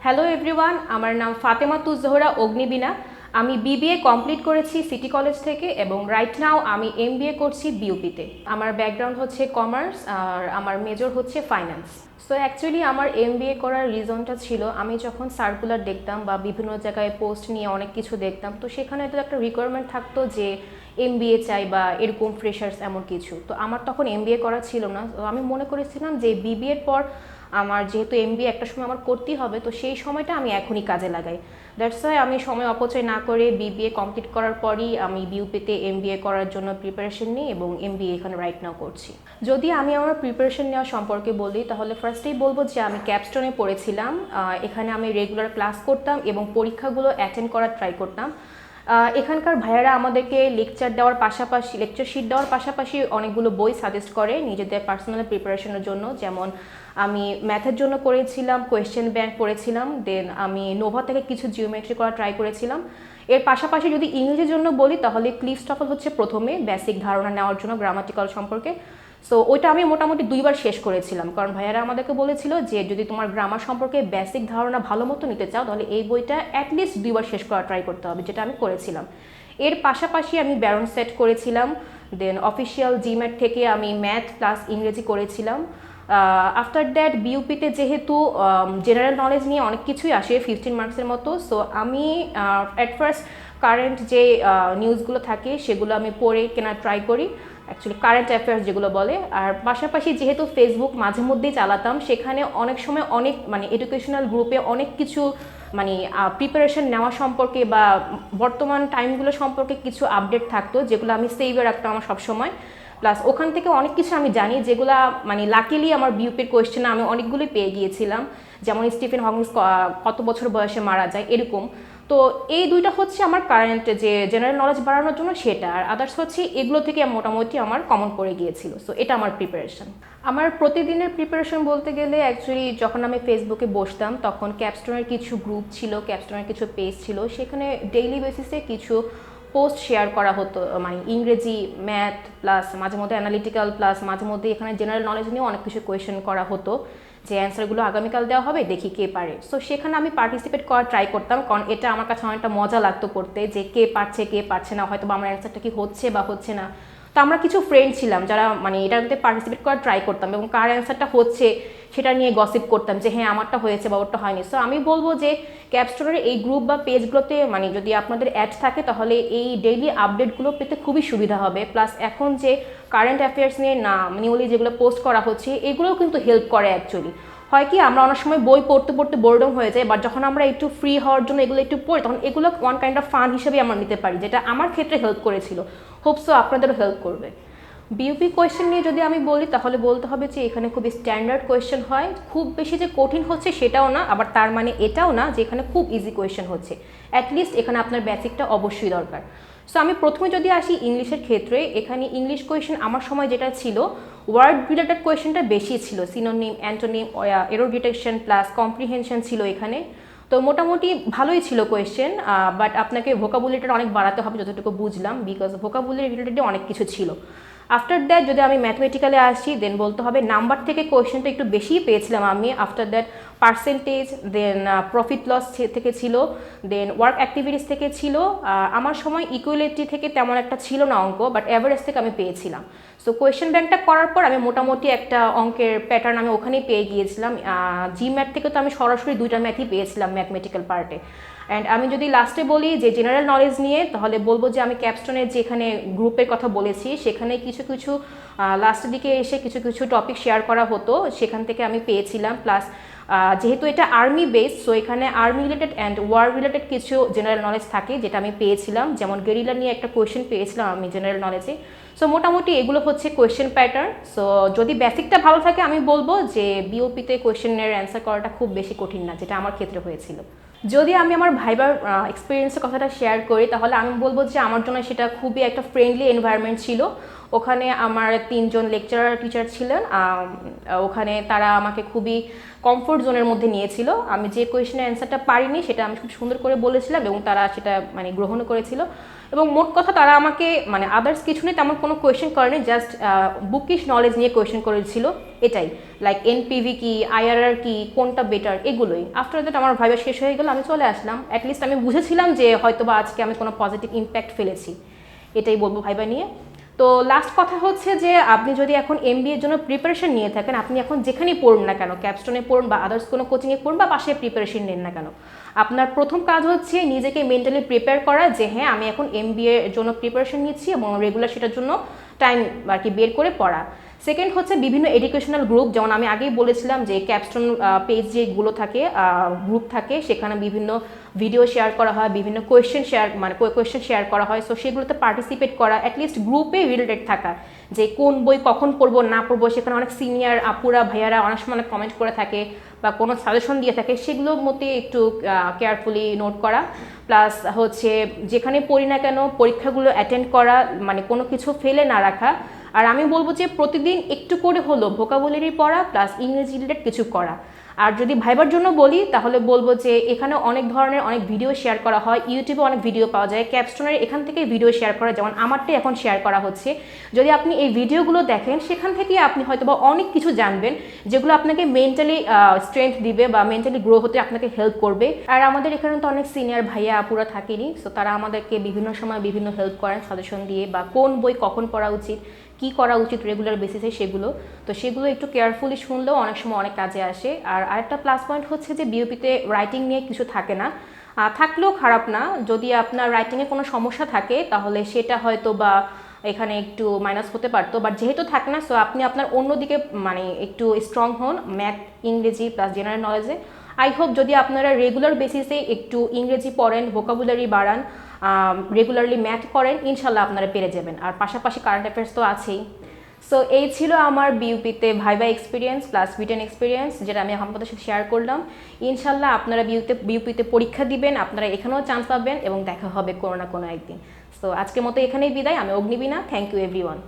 Hello everyone আমার নাম ফাতেমা তুজোহরা অগ্নিবীনা আমি বিবিএ কমপ্লিট করেছি সিটি কলেজ থেকে এবং রাইট নাও আমি এমবিএ করছি বিউপিতে আমার ব্যাকগ্রাউন্ড হচ্ছে কমার্স আর আমার মেজর হচ্ছে ফাইন্যান্স সো অ্যাকচুয়ালি আমার এমবিএ করার রিজনটা ছিল, আমি যখন সার্কুলার দেখতাম বা বিভিন্ন জায়গায় পোস্ট নিয়ে অনেক কিছু দেখতাম, তো সেখানে তো একটা রিকোয়ারমেন্ট থাকতো যে এমবিএ চাই বা এরকম ফ্রেশার্স এমন কিছু। তো আমার তখন এমবিএ করা ছিল না। তো আমি মনে করেছিলাম যে বিবিএর পর আমার যেহেতু এমবিএ একটা সময় আমার করতেই হবে, তো সেই সময়টা আমি এখনই কাজে লাগাই। দ্যাটস ওয়াই আমি সময় অপচয় না করে বিবিএ কমপ্লিট করার পরই আমি বিউপিতে এমবিএ করার জন্য প্রিপারেশন নিই এবং এমবিএ এখানে রাইট নাও করছি। যদি আমি আমার প্রিপারেশন নেওয়া সম্পর্কে বলি, তাহলে ফার্স্টেই বলব যে আমি ক্যাপস্টনে পড়েছিলাম এখানে আমি রেগুলার ক্লাস করতাম এবং পরীক্ষাগুলো অ্যাটেন্ড করার ট্রাই করতাম। এখানকার ভাইয়ারা আমাদেরকে লেকচার দেওয়ার পাশাপাশি লেকচার শিট দেওয়ার পাশাপাশি অনেকগুলো বই সাজেস্ট করে নিজেদের পার্সোনাল প্রিপারেশনের জন্য। যেমন আমি ম্যাথের জন্য করেছিলাম কোয়েশ্চেন ব্যাংক পড়েছিলাম দেন আমি নোভা থেকে কিছু জিওমেট্রি করা ট্রাই করেছিলাম। এর পাশাপাশি যদি ইংরেজির জন্য বলি, তাহলে ক্লিফ স্টফল হচ্ছে প্রথমে বেসিক ধারণা নেওয়ার জন্য গ্রামাটিক্যাল সম্পর্কে। সো ওইটা আমি মোটামুটি দুইবার শেষ করেছিলাম। কারণ ভাইয়ারা আমাদেরকে বলেছিল যে, যদি তোমার গ্রামার সম্পর্কে বেসিক ধারণা ভালো মতো নিতে চাও, তাহলে এই বইটা অ্যাটলিস্ট দুইবার শেষ করা ট্রাই করতে হবে, যেটা আমি করেছিলাম। এর পাশাপাশি আমি ব্যারন সেট করেছিলাম দেন অফিসিয়াল জিম্যাট থেকে আমি ম্যাথ প্লাস ইংরেজি করেছিলাম। আফটার দ্যাট বিউপিতে যেহেতু জেনারেল নলেজ নিয়ে অনেক কিছুই আসে ফিফটিন মার্কসের মতো সো আমি অ্যাট ফার্স্ট কারেন্ট যে নিউজগুলো থাকে, সেগুলো আমি পড়ে কেনা ট্রাই করি। অ্যাকচুয়ালি কারেন্ট অ্যাফেয়ার্স যেগুলো বলে। আর পাশাপাশি যেহেতু ফেসবুক মাঝে মধ্যেই চালাতাম, সেখানে অনেক সময় অনেক মানে এডুকেশনাল গ্রুপে অনেক কিছু মানে প্রিপারেশন নেওয়া সম্পর্কে বা বর্তমান টাইমগুলো সম্পর্কে কিছু আপডেট থাকতো, যেগুলো আমি সেভে রাখতাম আমার সবসময়। প্লাস ওখান থেকে অনেক কিছু আমি জানি, যেগুলো মানে লাকিলি আমার বিউপির কোয়েশ্চেনে আমি অনেকগুলোই পেয়ে গিয়েছিলাম। যেমন স্টিফেন হকিংস কত বছর বয়সে মারা যায়, এরকম। তো এই দুইটা হচ্ছে আমার কারেন্ট যে জেনারেল নলেজ বাড়ানোর জন্য সেটা। আর আদার্স হচ্ছে এগুলো থেকে মোটামুটি আমার কমন পড়ে গিয়েছিল। সো এটা আমার প্রিপারেশন আমার প্রতিদিনের প্রিপারেশন বলতে গেলে অ্যাকচুয়ালি যখন আমি ফেসবুকে বসতাম, তখন ক্যাপস্টোনের কিছু গ্রুপ ছিল ক্যাপস্টোনের কিছু পেজ ছিল। সেখানে ডেইলি বেসিসে কিছু পোস্ট শেয়ার করা হতো। মানে ইংরেজি ম্যাথ প্লাস মাঝে মধ্যে অ্যানালিটিক্যাল প্লাস মাঝে মধ্যে এখানে জেনারেল নলেজ নিয়েও অনেক কিছু কোয়েশ্চেন করা হতো। যে অ্যান্সারগুলো আগামীকাল দেওয়া হবে, দেখি কে পারে। সো সেখানে আমি পার্টিসিপেট করার ট্রাই করতাম, কারণ এটা আমার কাছে অনেকটা মজা লাগতো করতে যে কে পারছে কে পারছে না হয়তো আমার অ্যান্সারটা কি হচ্ছে বা হচ্ছে না। তো আমরা কিছু ফ্রেন্ড ছিলাম যারা মানে এটার মধ্যে পার্টিসিপেট করার ট্রাই করতাম এবং কার অ্যান্সারটা হচ্ছে সেটা নিয়ে গসিপ করতাম যে হ্যাঁ আমারটা হয়েছে বা ওরটা হয়নি। সো আমি বলব যে ক্যাপস্টোরের এই গ্রুপ বা পেজগুলোতে মানে যদি আপনাদের অ্যাড থাকে তাহলে এই ডেইলি আপডেটগুলো পেতে খুবই সুবিধা হবে। প্লাস এখন যে কারেন্ট অ্যাফেয়ার্স নিয়ে না নিউলি যেগুলো পোস্ট করা হচ্ছে, এগুলোও কিন্তু হেল্প করে অ্যাকচুয়ালি হয় কি, আমরা অনেক সময় বই পড়তে পড়তে বোর্ডম হয়ে যায় বাট যখন আমরা একটু ফ্রি হওয়ার জন্য এগুলো একটু পড়ি, তখন এগুলো ওয়ান কাইন্ড অফ ফান হিসেবে আমরা নিতে পারি, যেটা আমার ক্ষেত্রে হেল্প করেছিল। হোপসো আপনাদেরও হেল্প করবে। বিউপি কোয়েশ্চেন নিয়ে যদি আমি বলি, তাহলে বলতে হবে যে এখানে খুব স্ট্যান্ডার্ড কোয়েশ্চেন হয়। খুব বেশি যে কঠিন হচ্ছে সেটাও না, আবার তার মানে এটাও না যে এখানে খুব ইজি কোয়েশ্চেন হচ্ছে। অ্যাটলিস্ট এখানে আপনার বেসিকটা অবশ্যই দরকার। সো আমি প্রথমে যদি আসি ইংলিশের ক্ষেত্রে, এখানে ইংলিশ কোয়েশ্চেন আমার সময় যেটা ছিল ওয়ার্ড রিলেটেড কোয়েশ্চেনটা বেশি ছিল। Synonym antonym error detection plus comprehension ছিল এখানে। তো মোটামুটি ভালোই ছিল কোয়েশ্চেন বাট আপনাকে ভোকাবুলিটা অনেক বাড়াতে হবে, যতটুকু বুঝলাম বিকজ ভোকাবুলি রিলেটেড অনেক কিছু ছিল। আফটার দ্যাট যদি আমি ম্যাথমেটিক্যালে আসি দেন বলতে হবে নাম্বার থেকে কোয়েশ্চেনটা একটু বেশিই পেয়েছিলাম আমি। After that percentage then profit loss থেকে ছিল দেন ওয়ার্ক অ্যাক্টিভিটিস থেকে ছিল আমার সময় ইকুয়ালিটি থেকে তেমন একটা ছিল না অঙ্ক বাট অ্যাভারেজ থেকে আমি পেয়েছিলাম। সো কোয়েশ্চেন ব্যাংকটা করার পর আমি মোটামুটি একটা অঙ্কের প্যাটার্ন আমি ওখানেই পেয়ে গিয়েছিলাম। জি ম্যাথ থেকে তো আমি সরাসরি দুইটা ম্যাথই পেয়েছিলাম ম্যাথমেটিক্যাল পার্টে অ্যান্ড আমি যদি লাস্টে বলি যে জেনারেল নলেজ নিয়ে, তাহলে বলব যে আমি ক্যাপস্টনের যেখানে গ্রুপের কথা বলেছি, সেখানে কিছু কিছু লাস্টের দিকে এসে কিছু কিছু টপিক শেয়ার করা হতো, সেখান থেকে আমি পেয়েছিলাম প্লাস যেহেতু এটা আর্মি বেস সো এখানে army related and war related কিছু জেনারেল নলেজ থাকে, যেটা আমি পেয়েছিলাম। যেমন গেরিলা নিয়ে একটা কোয়েশ্চেন পেয়েছিলাম আমি জেনারেল নলেজে সো মোটামুটি এগুলো হচ্ছে কোয়েশ্চেন প্যাটার্ন সো যদি বেসিকটা ভালো থাকে, আমি বলব যে বিওপিতে কোয়েশ্চেনের অ্যান্সার করাটা খুব বেশি কঠিন না, যেটা আমার ক্ষেত্রে হয়েছিল। যদি আমি আমার ভাইবার এক্সপিরিয়েন্সের কথাটা শেয়ার করি, তাহলে আমি বলব যে আমার জন্য সেটা খুবই একটা ফ্রেন্ডলি এনভায়রনমেন্ট ছিল। ওখানে আমার তিনজন লেকচারার টিচার ছিলেন ওখানে তারা আমাকে খুবই কমফোর্ট জোনের মধ্যে নিয়েছিল। আমি যে কোয়েশনের অ্যান্সারটা পারিনি, সেটা আমি খুব সুন্দর করে বলেছিলাম এবং তারা সেটা মানে গ্রহণ করেছিল। এবং মোট কথা তারা আমাকে মানে আদার্স কিছু নেই, তেমন কোনো কোয়েশ্চেন করেনি জাস্ট বুকিশ নলেজ নিয়ে কোয়েশ্চেন করেছিল, এটাই। লাইক এনপিভি কি আইআরআর কি, কোনটা বেটার এগুলোই। আফটার দ্যাট আমার ভাইবা শেষ হয়ে গেল, আমি চলে আসলাম। অ্যাটলিস্ট আমি বুঝেছিলাম যে হয়তোবা আজকে আমি কোনো পজিটিভ ইম্প্যাক্ট ফেলেছি। এটাই বলব ভাইবা নিয়ে। তো লাস্ট কথা হচ্ছে যে, আপনি যদি এখন এম এর জন্য প্রিপারেশন নিয়ে থাকেন, আপনি এখন যেখানেই পড়ুন না কেন ক্যাপস্টনে পড়ুন বা আদার্স কোনো কোচিংয়ে পড়ুন বা পাশে প্রিপারেশন নেন না কেন, আপনার প্রথম কাজ হচ্ছে নিজেকে মেন্টালি প্রিপেয়ার করা যে হ্যাঁ আমি এখন এম এর জন্য প্রিপারেশন নিচ্ছি এবং রেগুলার সেটার জন্য টাইম আর কি বের করে পড়া। সেকেন্ড হচ্ছে বিভিন্ন এডুকেশনাল গ্রুপ যেমন আমি আগেই বলেছিলাম যে ক্যাপস্টোন পেজ যেগুলো থাকে গ্রুপ থাকে, সেখানে বিভিন্ন ভিডিও শেয়ার করা হয়, বিভিন্ন কোয়েশ্চেন শেয়ার মানে কোয়েশ্চেন শেয়ার করা হয়। সো সেগুলোতে পার্টিসিপেট করা অ্যাটলিস্ট গ্রুপে রিলেটেড থাকা। যে কোন বই কখন পড়ব, না পড়ব, সেখানে অনেক সিনিয়র আপুরা, ভাইয়ারা অনেক সময় অনেক কমেন্ট করে থাকে বা কোনো সাজেশন দিয়ে থাকে, সেগুলোর মধ্যে একটু কেয়ারফুলি নোট করা। প্লাস হচ্ছে, যেখানে পড়ি না কেন, পরীক্ষাগুলো অ্যাটেন্ড করা মানে কোনো কিছু ফেলে না রাখা। আর আমি বলব যে প্রতিদিন একটু করে হলো ভোকাবুলারি পড়া প্লাস ইংরেজি রিলেটেড কিছু করা। আর যদি ভাইবার জন্য বলি, তাহলে বলব যে এখানে অনেক ধরনের অনেক ভিডিও শেয়ার করা হয়। ইউটিউবে অনেক ভিডিও পাওয়া যায়। ক্যাপস্টোনের এখান থেকে ভিডিও শেয়ার করা, যেমন আমারটাই এখন শেয়ার করা হচ্ছে। যদি আপনি এই ভিডিওগুলো দেখেন, সেখান থেকে আপনি হয়তো বা অনেক কিছু জানবেন, যেগুলো আপনাকে মেন্টালি স্ট্রেংথ দিবে বা মেন্টালি গ্রো হতে আপনাকে হেল্প করবে। আর আমাদের এখানে তো অনেক সিনিয়র ভাইয়া আপুরা থাকেনি সো তারা আমাদেরকে বিভিন্ন সময় বিভিন্ন হেল্প করেন সাজেশন দিয়ে বা কোন বই কখন পড়া উচিত কি করা উচিত রেগুলার বেসিসে সেগুলো, তো সেগুলো একটু কেয়ারফুলি শুনলেও অনেক সময় অনেক কাজে আসে। আর আরেকটা প্লাস পয়েন্ট হচ্ছে যে বিওপিতে রাইটিং নিয়ে কিছু থাকে না। থাকলেও খারাপ না। যদি আপনার রাইটিংয়ে কোনো সমস্যা থাকে, তাহলে সেটা হয়তো বা এখানে একটু মাইনাস হতে পারতো। বাট যেহেতু থাকে না সো আপনি আপনার অন্যদিকে মানে একটু স্ট্রং হন ম্যাথ ইংরেজি প্লাস জেনারেল নলেজে আই হোপ যদি আপনারা রেগুলার বেসিসে একটু ইংরেজি পড়েন ভোকাবুলারি বাড়ান রেগুলারলি ম্যাথ করেন, ইনশাল্লাহ আপনারা পেরে যাবেন। আর পাশাপাশি কারেন্ট অ্যাফেয়ার্স তো আছেই। সো এই ছিল আমার বিউপিতে viva experience plus written experience যেটা আমি আপনাদের সাথে শেয়ার করলাম। ইনশাল্লাহ আপনারা বিউতে বিউপিতে পরীক্ষা দিবেন, আপনারা এখানেও চান্স পাবেন এবং দেখা হবে কোনো না কোনো একদিন। সো আজকের মতো এখানেই বিদায়, আমি অগ্নিবীণা থ্যাংক ইউ এভরিওয়ান